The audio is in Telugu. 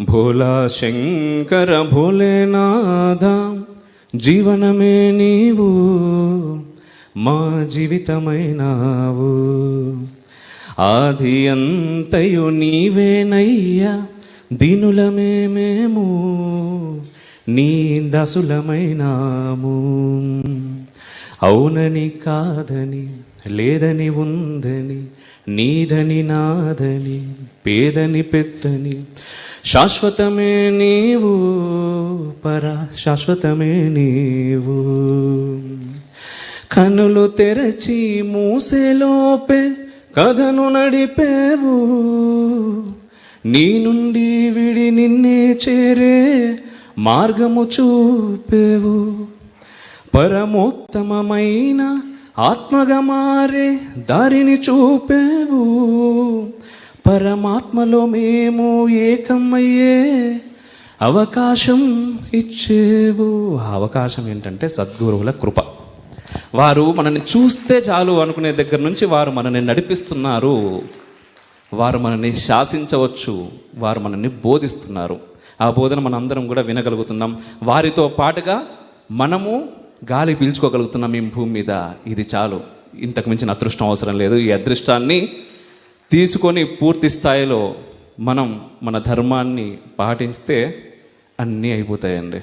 భోలా శంకర భోలేనాథ జీవనమే నీవు మా జీవితమైనావు. ఆది అంతయు నీవేనయ్యా దీనులమే మేము నీ దసులమైనాము. అవునని కాదని లేదని ఉందని నీదని నాదని పేదని పెద్దని శాశ్వతమే నీవు పరా శాశ్వతమే నీవు. కనులు తెరచి మూసేలోపే కథను నడిపేవు. నీ నుండి విడి నిన్నే చేరే మార్గము చూపేవు. పరమోత్తమమైన ఆత్మగా మారే దారిని చూపేవు. పరమాత్మలో మేము ఏకమయ్యే అవకాశం ఇచ్చేవు. ఆ అవకాశం ఏంటంటే సద్గురువుల కృప. వారు మనల్ని చూస్తే చాలు అనుకునే దగ్గర నుంచి వారు మనల్ని నడిపిస్తున్నారు. వారు మనల్ని శాసించవచ్చు. వారు మనల్ని బోధిస్తున్నారు. ఆ బోధన మనందరం కూడా వినగలుగుతున్నాం. వారితో పాటుగా మనము గాలి పీల్చుకోగలుగుతున్నాం ఈ భూమి మీద. ఇది చాలు. ఇంతకు మించిన అదృష్టం అవసరం లేదు. ఈ అదృష్టాన్ని తీసుకొని పూర్తి స్థాయిలో మనం మన ధర్మాన్ని పాటిస్తే అన్నీ అయిపోతాయండి.